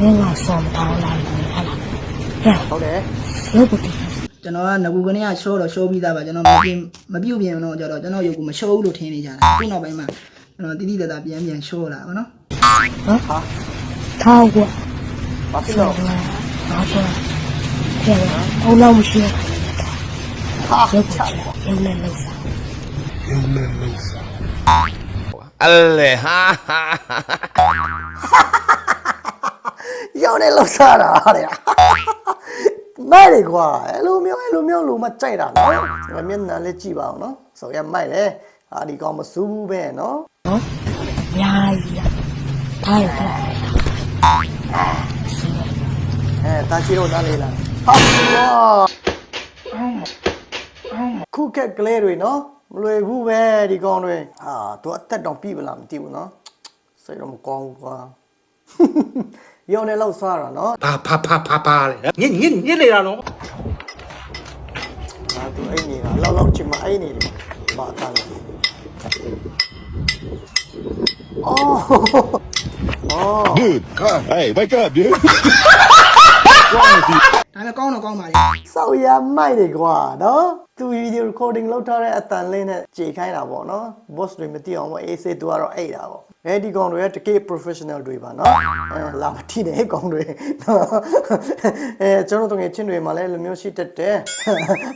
မင်းကဆောင်းတောင်းလာတယ်ဟာလားဟဲ့ဟုတ်တယ်ရုပ်ပုတ်တယ်ကျွန်တော်ကငကူကနေကရှိုးတော့ရှိုးပြီးသားပါကျွန်တော်မပြင်မပြုတ်ပြင်တော့ကြတော့ကျွန်တော်ရုပ်ကမရှိုးဘူးလို့ထင်နေကြတာခုနောက်ပိုင်းမှာကျွန်တော်တိတိတတ်တာပြန်ပြန်ရှိုးလာပါနော်ဟာထောက်ကွာဘာဖြစ်လို့ဘာကွာဟဲ့ဘုံလုံးမရှိဟာရုပ်ချချရုပ်နဲ့လောက်စား alle ha ha ha ရောင်းနေလောက်စားတာတဲ့မိုက်လေကွာအဲ့လိုမျိုးအဲ့လိုမျိုးလို့မကြိုက်တာနော်မျက်နှာလေးကြည့်ပါအောင်နော်ဆိုရမိုက်လေအာဒီကောင်မစူးဘူးပဲနော်နော်ညာကြီးထားရတာအဲတာချီတော့နားလေလားဟာဝါခုကက်ကလေးတွေနော်မလွယ်ဘူးပဲဒီကောင်တွေဟာသူအသက်တောင်ပြီပလားမသိဘူးနော်စိတ်တော့မကောင်းဘူးကွာ ရောင်းနေလောက်စားတာနော်ဘာဘာဘာဘာဘာလဲညစ်ညစ်ညစ်နေတာနော်ငါသူအိတ်နေတာလောက်လောက်ချင်မအိတ်နေတယ်ဘာတန်းလဲအော်အော် dude come hey wake up dude ဒါပေ မဲ့ကောင်းတော့ကောင်းပါလေစောက်ရမိုက်တယ်ကွာနော်သူဗီဒီယို recording လုပ်ထားတဲ့အတန်လေးနဲ့ကြေခိုင်းတာပေါ့နော် boss တွေမသိအောင်ပေါ့အေးစေးသူကတော့အိတ်တာပေါ့အဲဒီကောင်တွေကတကယ် professional တွေပါနော်အဲလာမတိတဲ့ကောင်တွေနော်အဲကျွန်တော်တို့ငယ်ချင်းတွေမှာလည်းလူမျိုးရှိတတ်တယ်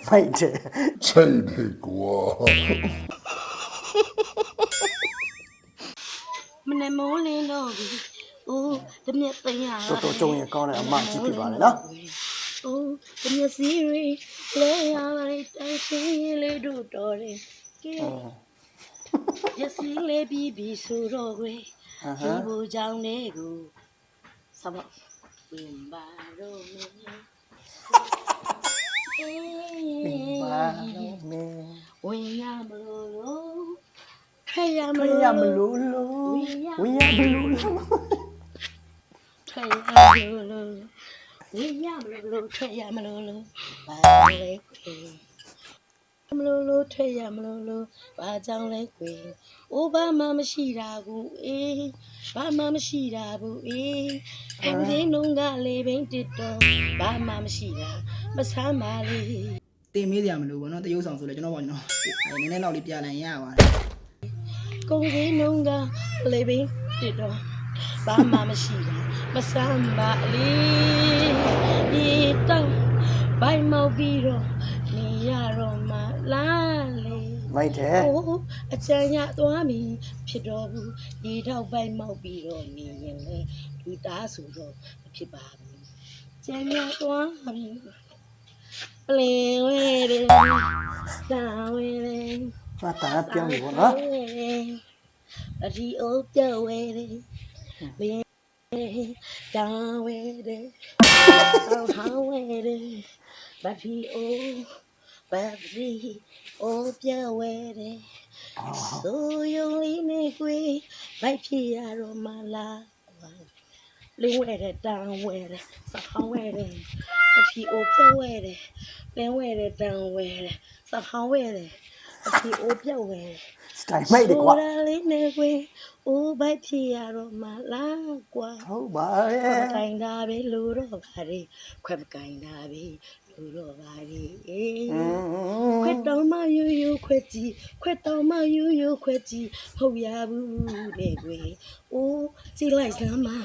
မိုက်တယ်ချိန်နေကွာမနေ့မိုးလင်းတော့ပြီအိုးတမျက်သိမ်းရတော်တော်ကြုံရင်ကောင်းတဲ့အမကြီးဖြစ်ပါလေနော်အိုး တမျက်စီရီလဲရပါတယ်တိုင်ရှင်လေးတို့တော်တယ်ကဲရစီလေးပြီးပြီဆိုတော့ကွယ်အဟဒီမ်းဘူကြောင့်လေးကိုစပါဝင်ပါတော့မင်းဘာလို့မင်းဝင်ရမလို့လို့ထွက်ရမမလို့ရမလို့လို့ဝီရမလို့လို့ထွက်ရမလို့လို့ ဝင်ရမလို့လို့ထွက်ရမလို့လို့ဘာလဲကွယ်မလို့လို့ထွက်ရမလို့လို့ဘာကြောင့်လဲကွယ်အိုးဘာမှမရှိတာကိုအေးဘာမှမရှိတာဘူးအေးအင်းဒီနုံကလေးပင်တစ်တော့ဘာမှမရှိတာမဆမ်းပါလေတင်မေးကြမလို့ပေါ့နော်တရုပ်ဆောင်ဆိုလဲကျွန်တော်ပေါ့ကျွန်တော်အဲနည်းနည်းတော့လေးပြလိုက်ရပါတယ်ကုန်စည်နှုန်းကလေးပင်တစ်တော့ ဘာမှမရှိတာမဆမ်းပါလေဒီတော့ဘိုင်မောက်ပြီးတော့နေရတော့မှလားလေမိုက်တယ်အိုးအချမ်းရသွားပြီဖြစ်တော့ဘူးဒီတော့ဘိုင်မောက်ပြီးတော့နေရင်လေလူသားဆိုတော့မဖြစ်ပါဘူးချမ်းရသွားပြီပလင်ဝဲတယ်တာဝဲတယ်ငါတာပြောင်းပြီပေါ့နော်အဒီအိုးပြောင်းဝဲတယ် လင်းတောင်းဝဲတယ်တောင်းဟောင်းဝဲတယ်ဘတ်ဖီအိုးဘတ်ဖီအိုးပြောင်းဝဲတယ်ဆိုယုံလေးနဲ့ကွေဘိုက်ဖြစ်ရတော့မလားလင်းဝဲတယ်တောင်းဝဲတယ် စဟောင်းဝဲတယ်ဘတ်ဖီအိုးပြောင်းဝဲတယ်လင်းဝဲတယ်တောင်းဝဲတယ်စဟောင်းဝဲတယ်ဘတ်ဖီအိုးပြောင်းဝဲတယ်စတိုင်မိုက်တယ်ကွာဆိုတာလေးနဲ့ကွယ်အိုးဘိုက်ဖြစ်ရတော့မလားကွာဟုတ်ပါရဲ့ခွက်မကင်တာပဲလူတော့ပါလေခွက်မကင်တာပဲလူတော့ပါလေအေးอืခွက်มတောင်မယူယူခွက်ကြီးခွက်တောင်မယူယူခွက်ကြီးဟုတ်ရဘူးလေကွယ်အိုးကြည့်လိုက်စမ်းပါ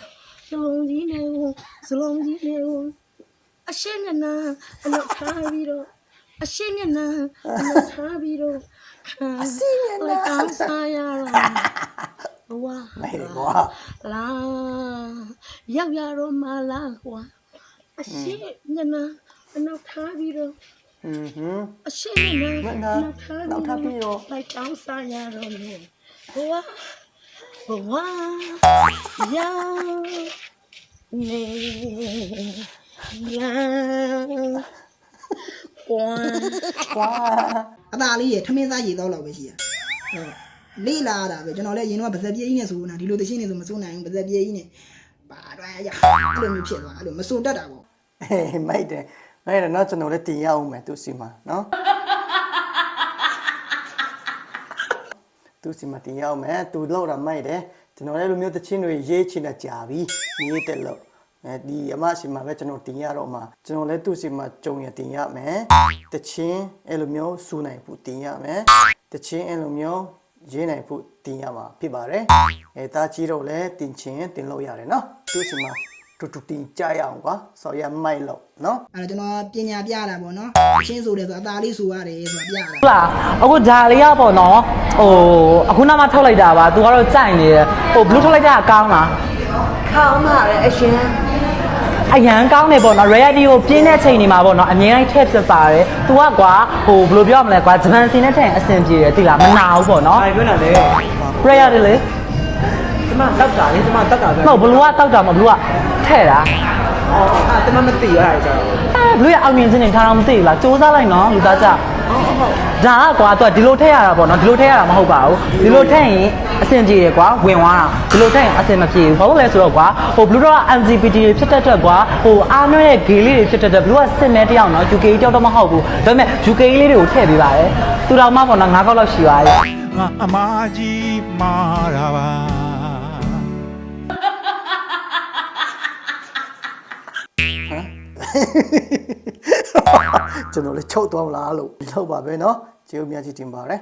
စလုံးကြီးနဲ့ဦးစလုံးကြီးနဲ့ဦးအရှင်းနဲ့နာအလောက်ထားပြီးတော့ အရှင်းနဲ့နာအလောက်ထားပြီးတော့အရှင်းနဲ့နာကောင်းစားရတော့ဝါမိုက်တယ်ကွာလာရောက်ရတော့မလားကွာအရှင်းနဲ့နာအနောက်ထားပြီးတော့อืมဟမ်အရှင်းနဲ့မနာနာနောက်ထပ်ပြီးတော့လိုက်ကောင်းစားရတော့မယ်ဘဝဘဝရောက်နေလာ ကွာကွာအသားလေးရထမင်းစားရေတော့လောက်ပဲရှိရဟုတ်လေးလာတာပဲကျွန်တော်လည်းရင်တော့ဗဇက်ပြေးကြီးနဲ့ဆိုနာဒီလိုတချင်းနေဆိုမစိုးနိုင်ဘူးဗဇက်ပြေးကြီးနဲ့ပါတော့ရအဲ့လိုမျိုးဖြစ်သွားအဲ့လိုမစိုးတတ်တာပေါ့ဟေးမိုက်တယ်မိုက်တယ်နော်ကျွန်တော်လည်းတင်ရအောင်မယ်သူစီမှာနော်သူစီမှာတင်ရအောင်မယ်သူလောက်တာမိုက်တယ်ကျွန်တော်လည်းလိုမျိုးတချင်းတွေရေးချင်တာကြာပြီရေးတက်လို့ အဲဒီအမရှိမှာပဲကျွန်တော်တင်ရတော့မှာကျွန်တော်လည်းသူ့စီမှာကြုံရတင်ရမယ်တချင်းအဲ့လိုမျိုးစူးနိုင်ဖို့တင်ရမယ်တချင်းအဲ့လိုမျိုးရေးနိုင်ဖို့တင်ရမှာဖြစ်ပါတယ်အဲတာကြီးတော့လည်းတင်ချင်းတင်လို့ရတယ်နော်သူ့စီမှာတူတူတင်ကြရအောင်ကွာဆော်ရမိုက်လို့နော်အဲ့တော့ကျွန်တော်ပညာပြတာပေါ့နော်ရှင်းဆိုတယ်ဆိုအသားလေးဆိုရတယ်ဆိုတာပြတာဟုတ်လားအခုဒါလေးရပေါ့နော်ဟိုအခုနောက်မှထုတ်လိုက်တာပါ तू ကတော့ကြိုက်နေတယ်ဟိုဘလူးထုတ်လိုက်တာကကောင်းလားခေါင်းပါလေအရှင် အရန်ကောင်းနေပေါ့နော် reality ကိုပြင်းတဲ့ချိန်တွေမှာပေါ့နော်အမြင်တိုင်းထည့်ဖြစ်ပါတယ် तू ကကွာဟိုဘယ်လိုပြောရမလဲကွာဂျပန်စီနဲ့ထည့်ရင်အဆင်ပြေတယ်သိလားမနာဘူးပေါ့နော်ဘာပြောနေလဲ prayer တွေလေကျမတောက်တာလေကျမတောက်တာပဲမဟုတ်ဘလူးကတောက်တာမဟုတ်ဘလူးကထည့်တာအော်အဲ့ကျမမသိရအဲ့ကျတော့အဲဘလူးရဲ့အောင်မြင်ခြင်းတွေထားတော့မသိဘူးလားစူးစမ်းလိုက်နော်လူသားကြ ဒါကကွာ तू ဒီလိုထည့်ရတာပေါ့နော်ဒီလိုထည့်ရတာမဟုတ်ပါဘူးဒီလိုထည့်ရင်အဆင်ပြေတယ်ကွာဝင်သွားတာဒီလိုထည့်ရင်အဆင်မပြေဘူးဘာလို့လဲဆိုတော့ကွာဟိုဘလူးတော့ LGBT တွေဖြစ်တတ်တဲ့ကွာဟိုအားနွဲ့တဲ့ gay လေးတွေဖြစ်တတ်တဲ့ဘလူးကစစ်မဲတယောက်နော် UK တယောက်တော့မဟုတ်ဘူးဒါပေမဲ့ UK လေးတွေကိုထည့်ပေးပါတယ်သူတော်မှပေါ့နော်၅ခေါက်လောက်ရှိပါရဲ့ငါအမကြီးမာတာပါ ကျွန်တော်လည်းချုပ်သွားမလားလို့လောက်ပါပဲเนาะကျေးဇူးများကြီးတင်ပါတယ်